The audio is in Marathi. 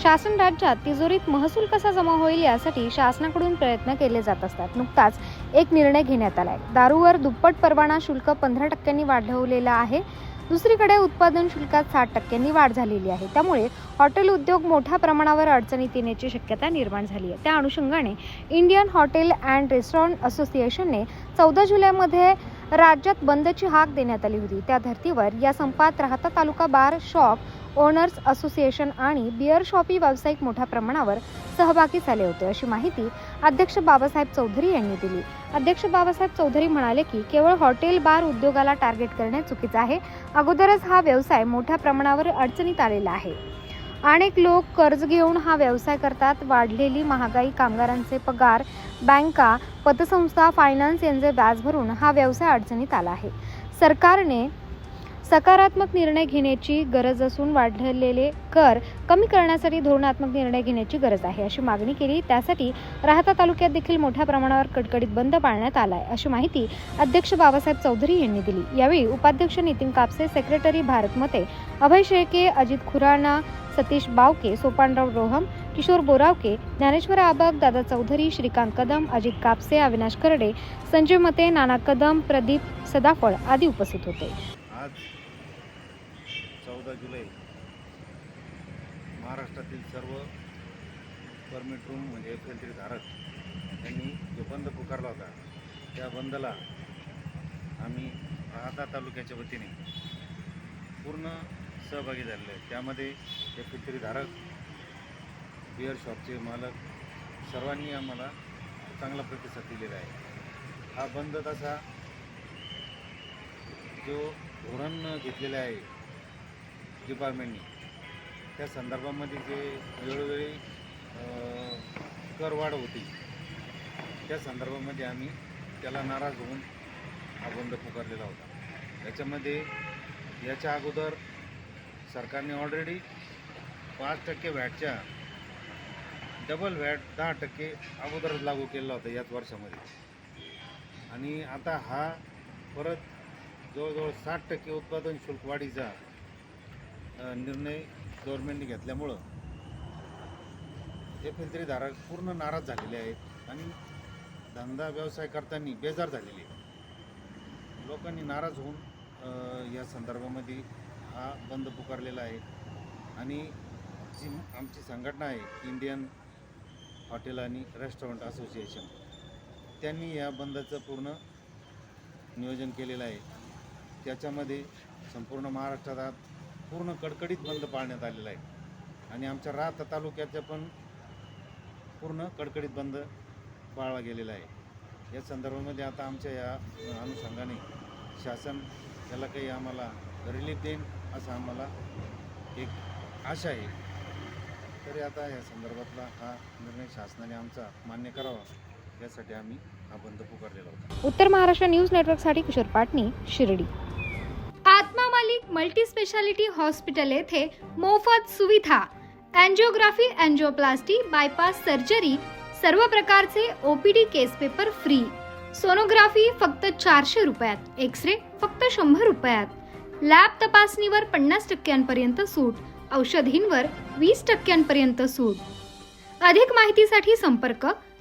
शासन राज्यात तिजोरीत महसूल कसा जमा होईल यासाठी शासनाकडून प्रयत्न केले जात असतात. नुकताच एक निर्णय घेण्यात आलाय. दारूवर दुप्पट परवाना शुल्क पंधरा टक्क्यांनी वाढवलेलं आहे. दुसरीकडे उत्पादन शुल्कात साठ टक्क्यांनी वाढ झालेली आहे. त्यामुळे हॉटेल उद्योग मोठ्या प्रमाणावर अडचणीत येण्याची शक्यता निर्माण झाली आहे. त्या अनुषंगाने इंडियन हॉटेल अँड रेस्टॉरंट असोसिएशनने चौदा जुलैमध्ये राज्यात बंदची हाक देण्यात आली होती. त्या धर्तीवर या संपात राहता taluka bar shop owners association आणि बिअर शॉपी व्यावसायिक मोठ्या प्रमाणावर सहभागी झाले होते अशी माहिती अध्यक्ष बाबासाहेब चौधरी यांनी दिली. अध्यक्ष बाबासाहेब चौधरी म्हणाले की केवळ हॉटेल बार उद्योगाला टार्गेट करणे चुकीचं आहे. अगोदरच हा व्यवसाय मोठ्या प्रमाणावर अडचणीत आलेला आहे. अनेक लोक कर्ज घेऊन हा व्यवसाय करतात. वाढलेली महागाई कामगारांचे पगार बँका पतसंस्था फायनान्स यांचे व्याज भरून हा व्यवसाय अडचणीत आला आहे. सरकारने सकारात्मक निर्णय घेण्याची गरज असून वाढलेले कर कमी करण्यासाठी धोरणात्मक निर्णय घेण्याची गरज आहे अशी मागणी केली. त्यासाठी राहता तालुक्यात देखील मोठ्या प्रमाणावर कडकडीत बंद पाळण्यात आला आहे अशी माहिती अध्यक्ष बाबासाहेब चौधरी यांनी दिली. यावेळी उपाध्यक्ष नितीन कापसे सेक्रेटरी भारत मते अभय शेळके अजित खुराणा सतीश बावके सोपानराव रोहम किशोर बोरावके ज्ञानेश्वर आबक दादा चौधरी श्रीकांत कदम अजित कापसे अविनाश करडे संजय मते नाना कदम प्रदीप सदाफळ आदी उपस्थित होते. आज चौदा जुलै महाराष्ट्रातील सर्व परमिट रूम म्हणजे एफ एल धारक यांनी जो बंद पुकारला होता त्या बंदला आम्ही राहता तालुक्याच्या वतीने पूर्ण सहभागी झालेले आहे. त्यामध्ये एफ एल धारक बिअर शॉपचे मालक सर्वांनी आम्हाला चांगला प्रतिसाद दिलेला आहे. हा बंद तसा जो धोरण घेतलेलं आहे डिपार्टमेंटनी त्या संदर्भामध्ये जे वेळोवेळी करवाढ होती त्या संदर्भामध्ये आम्ही त्याला नाराज होऊन हा बंद पुकारलेला होता. याच्यामध्ये याच्या अगोदर सरकारने ऑलरेडी पाच टक्के व्हॅटच्या डबल व्हॅट दहा टक्के अगोदरच लागू केलेला होता याच वर्षामध्ये. आणि आता हा परत जवळजवळ साठ टक्के उत्पादन शुल्क वाढीचा निर्णय गव्हर्नमेंटने घेतल्यामुळं एफ एल धारक पूर्ण नाराज झालेले आहेत आणि धंदा व्यवसाय करताना बेजार झालेले लोकांनी नाराज होऊन या संदर्भामध्ये हा बंद पुकारलेला आहे. आणि जी आमची संघटना आहे इंडियन हॉटेल आणि रेस्टॉरंट असोसिएशन त्यांनी या बंदचं पूर्ण नियोजन केलेलं आहे. त्याच्यामध्ये संपूर्ण महाराष्ट्रात पूर्ण कडकडीत बंद पाळण्यात आलेला आहे. आणि आमच्या राहता तालुक्याच्या पण पूर्ण कडकडीत बंद पाळला गेलेला आहे. या संदर्भामध्ये आता आमच्या या अनुषंगाने शासन याला काही आम्हाला रिलीफ देईन असं आम्हाला एक आशा आहे. तरी आता या संदर्भातला हा निर्णय शासनाने आमचा मान्य करावा. यासाठी आम्ही हा बंद पुकारलेला होता. उत्तर महाराष्ट्र न्यूज नेटवर्कसाठी Kishor Patni Shirdi. Atma Malik multi speciality hospital येथे मोफत सुविधा अँजिओग्राफी अँजिओप्लास्टी बायपास सर्जरी सर्व प्रकारचे OPD case paper free. Sonography फक्त चारशे रुपयात एक्स रे फक्त शंभर रुपयात. लॅब तपासणीवर पन्नास टक्क्यांपर्यंत सूट औषधींवर वीस टक्क्यांपर्यंत सूट. अधिक माहितीसाठी संपर्क